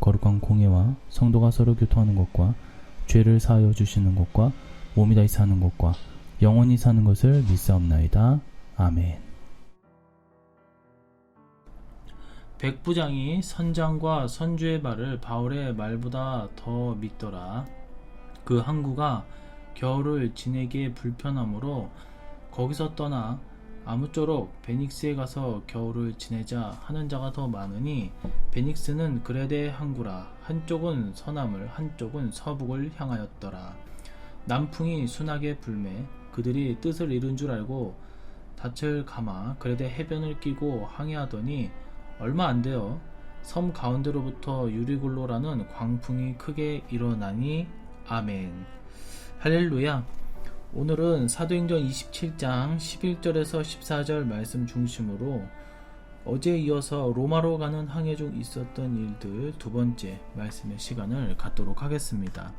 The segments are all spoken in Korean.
거룩한 공예와 성도가 서로 교통하는 것과 죄를 사하여 주시는 것과 몸이 다시 사는 것과 영원히 사는 것을 믿사옵나이다. 아멘. 백부장이 선장과 선주의 말을 바울의 말보다 더 믿더라. 그 항구가 겨울을 지내기에 불편하므로 거기서 떠나 아무쪼록 베닉스에 가서 겨울을 지내자 하는 자가 더 많으니 베닉스는 그레데 항구라 한쪽은 서남을 한쪽은 서북을 향하였더라. 남풍이 순하게 불매 그들이 뜻을 이룬 줄 알고 닻을 감아 그레데 해변을 끼고 항해하더니 얼마 안 되어 섬 가운데로부터 유리굴로라는 광풍이 크게 일어나니 아멘 할렐루야 오늘은 사도행전 27장 11절에서 14절 말씀 중심으로 어제에 이어서 로마로 가는 항해 중 있었던 일들 두 번째 말씀의 시간을 갖도록 하겠습니다.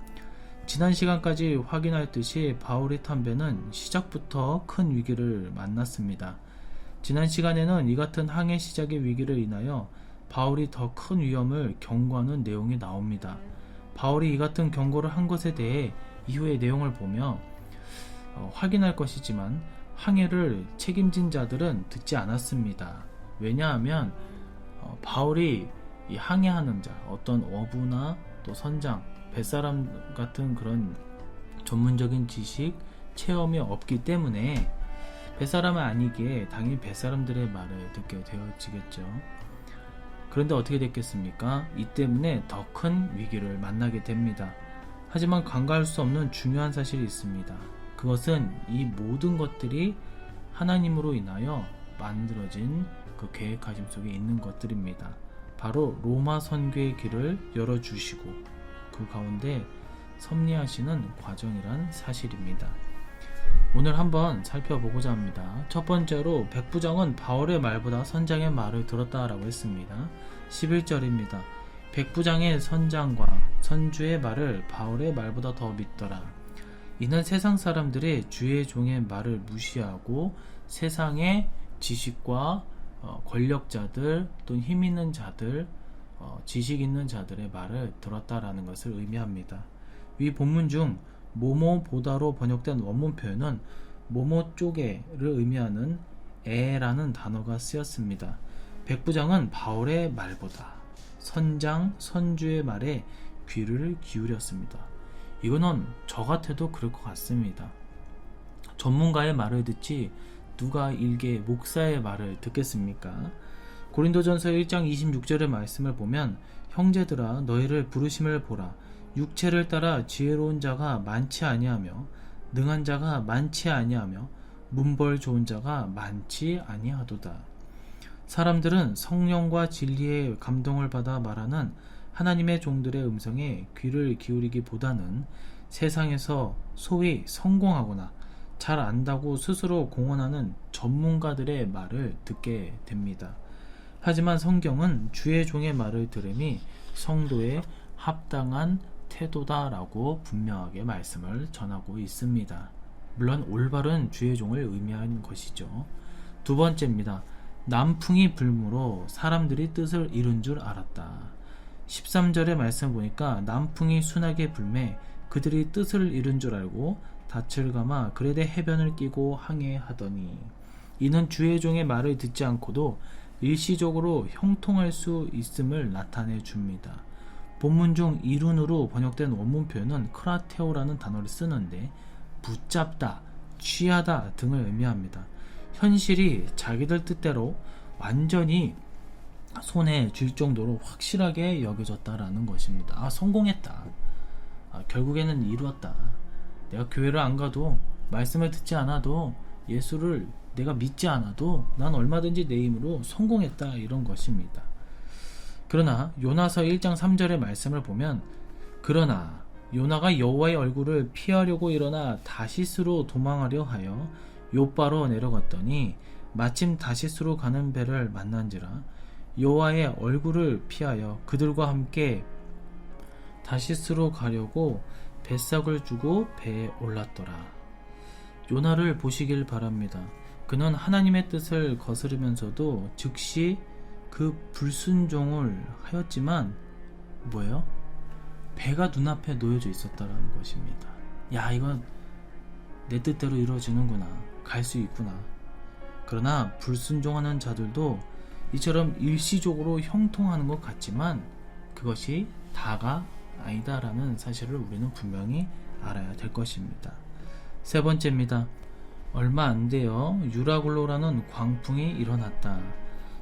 지난 시간까지 확인했듯이 바울이 탄 배는 시작부터 큰 위기를 만났습니다. 지난 시간에는 이 같은 항해 시작의 위기를 인하여 바울이 더 큰 위험을 경고하는 내용이 나옵니다. 바울이 이 같은 경고를 한 것에 대해 이후의 내용을 보며 어, 확인할 것이지만 항해를 책임진 자들은 듣지 않았습니다. 왜냐하면 어, 바울이 이 항해하는 자, 어떤 어부나 또 선장, 뱃사람 같은 그런 전문적인 지식, 체험이 없기 때문에 뱃사람은 아니기에 당연히 뱃사람들의 말을 듣게 되어지겠죠. 그런데 어떻게 됐겠습니까? 이 때문에 더 큰 위기를 만나게 됩니다. 하지만 간과할 수 없는 중요한 사실이 있습니다. 그것은 이 모든 것들이 하나님으로 인하여 만들어진 그 계획하심 속에 있는 것들입니다. 바로 로마 선교의 길을 열어주시고 그 가운데 섭리하시는 과정이란 사실입니다. 오늘 한번 살펴보고자 합니다. 첫 번째로 백부장은 바울의 말보다 선장의 말을 들었다라고 했습니다. 11절입니다. 백부장의 선장과 선주의 말을 바울의 말보다 더 믿더라. 이는 세상 사람들이 주의 종의 말을 무시하고 세상의 지식과 어, 권력자들 또는 힘 있는 자들, 어, 지식 있는 자들의 말을 들었다라는 것을 의미합니다. 위 본문 중 모모보다로 번역된 원문 표현은 모모 쪽에를 의미하는 에라는 단어가 쓰였습니다. 백부장은 바울의 말보다 선장, 선주의 말에 귀를 기울였습니다. 이거는 저 같아도 그럴 것 같습니다. 전문가의 말을 듣지 누가 일개 목사의 말을 듣겠습니까? 고린도전서 1장 26절의 말씀을 보면 형제들아 너희를 부르심을 보라 육체를 따라 지혜로운 자가 많지 아니하며 능한 자가 많지 아니하며 문벌 좋은 자가 많지 아니하도다. 사람들은 성령과 진리의 감동을 받아 말하는 하나님의 종들의 음성에 귀를 기울이기보다는 세상에서 소위 성공하거나 잘 안다고 스스로 공언하는 전문가들의 말을 듣게 됩니다. 하지만 성경은 주의 종의 말을 들음이 성도의 합당한 태도다라고 분명하게 말씀을 전하고 있습니다. 물론 올바른 주의 종을 의미하는 것이죠. 두 번째입니다. 남풍이 불무로 사람들이 뜻을 이룬 줄 알았다. 13절의 말씀 보니까 남풍이 순하게 불매 그들이 뜻을 이룬 줄 알고 닻을 감아 그레데 해변을 끼고 항해하더니 이는 주의 종의 말을 듣지 않고도 일시적으로 형통할 수 있음을 나타내 줍니다. 본문 중 이룬으로 번역된 원문 표현은 크라테오라는 단어를 쓰는데 붙잡다, 취하다 등을 의미합니다. 현실이 자기들 뜻대로 완전히 손에 쥘 정도로 확실하게 여겨졌다라는 것입니다. 아, 성공했다. 아, 결국에는 이루었다. 내가 교회를 안 가도 말씀을 듣지 않아도 예수를 내가 믿지 않아도 난 얼마든지 내 힘으로 성공했다 이런 것입니다. 그러나 요나서 1장 3절의 말씀을 보면 그러나 요나가 여호와의 얼굴을 피하려고 일어나 다시스로 도망하려 하여 요바로 내려갔더니 마침 다시스로 가는 배를 만난지라 여호와의 얼굴을 피하여 그들과 함께 다시스로 가려고 뱃삭을 주고 배에 올랐더라. 요나를 보시길 바랍니다. 그는 하나님의 뜻을 거스르면서도 즉시 그 불순종을 하였지만 뭐예요? 배가 눈앞에 놓여져 있었다라는 것입니다. 야, 이건 내 뜻대로 이루어지는구나. 갈 수 있구나. 그러나 불순종하는 자들도 이처럼 일시적으로 형통하는 것 같지만 그것이 다가 아니다라는 사실을 우리는 분명히 알아야 될 것입니다. 세 번째입니다. 얼마 안 돼요. 유라굴로라는 광풍이 일어났다.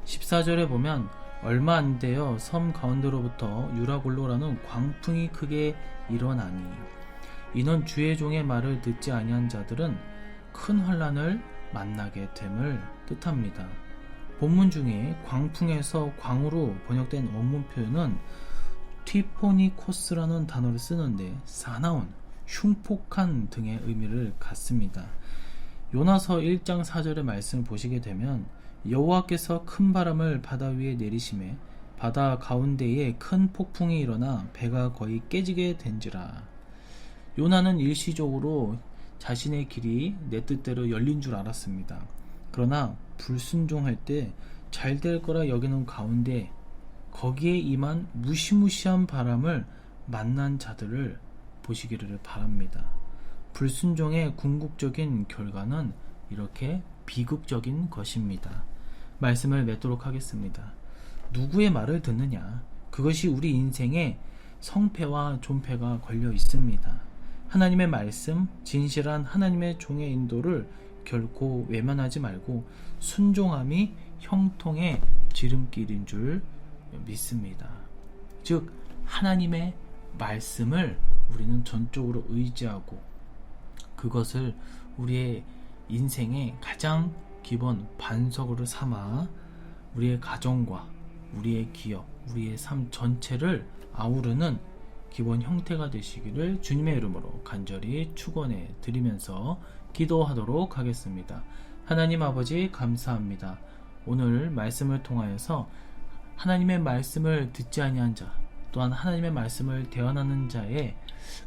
14절에 보면 얼마 안 돼요. 섬 가운데로부터 유라굴로라는 광풍이 크게 일어나니 이는 주의 종의 말을 듣지 아니한 자들은 큰 환란을 만나게 됨을 뜻합니다. 본문 중에 광풍에서 광으로 번역된 원문 표현은 티포니코스라는 단어를 쓰는데 사나운, 흉폭한 등의 의미를 갖습니다. 요나서 1장 4절의 말씀을 보시게 되면 여호와께서 큰 바람을 바다 위에 내리심에 바다 가운데에 큰 폭풍이 일어나 배가 거의 깨지게 된지라. 요나는 일시적으로 자신의 길이 내 뜻대로 열린 줄 알았습니다. 그러나 불순종할 때 잘 될 거라 여기는 가운데 거기에 임한 무시무시한 바람을 만난 자들을 보시기를 바랍니다. 불순종의 궁극적인 결과는 이렇게 비극적인 것입니다. 말씀을 맺도록 하겠습니다. 누구의 말을 듣느냐? 그것이 우리 인생의 성패와 존패가 걸려 있습니다. 하나님의 말씀, 진실한 하나님의 종의 인도를 결코 외면하지 말고 순종함이 형통의 지름길인 줄 믿습니다. 즉, 하나님의 말씀을 우리는 전적으로 의지하고 그것을 우리의 인생의 가장 기본 반석으로 삼아 우리의 가정과 우리의 기업, 우리의 삶 전체를 아우르는 기본 형태가 되시기를 주님의 이름으로 간절히 축원해 드리면서 기도하도록 하겠습니다. 하나님 아버지 감사합니다. 오늘 말씀을 통하여서 하나님의 말씀을 듣지 아니한 자 또한 하나님의 말씀을 대언하는 자의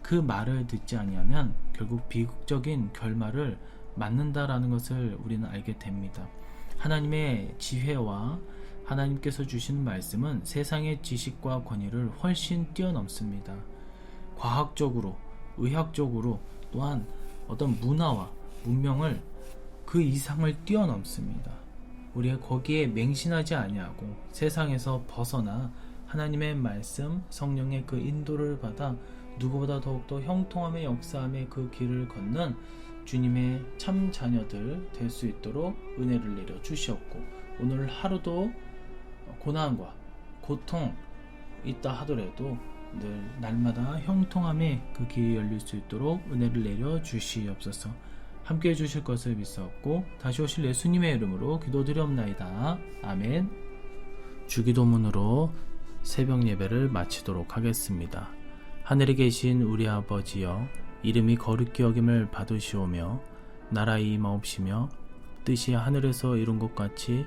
그 말을 듣지 아니하면 결국 비극적인 결말을 맞는다라는 것을 우리는 알게 됩니다. 하나님의 지혜와 하나님께서 주시는 말씀은 세상의 지식과 권위를 훨씬 뛰어넘습니다. 과학적으로, 의학적으로 또한 어떤 문화와 문명을 그 이상을 뛰어넘습니다. 우리가 거기에 맹신하지 아니하고 세상에서 벗어나 하나님의 말씀, 성령의 그 인도를 받아 누구보다 더욱더 형통함의 역사함의 그 길을 걷는 주님의 참 자녀들 될 수 있도록 은혜를 내려 주시었고 오늘 하루도 고난과 고통 있다 하더라도 늘 날마다 형통함의 그 길이 열릴 수 있도록 은혜를 내려 주시옵소서. 함께 해주실 것을 믿사옵고 다시 오실 예수님의 이름으로 기도드리옵나이다. 아멘. 주기도문으로 새벽 예배를 마치도록 하겠습니다. 하늘에 계신 우리 아버지여 이름이 거룩히 여김을 받으시오며 나라의 임하옵시며 뜻이 하늘에서 이룬 것 같이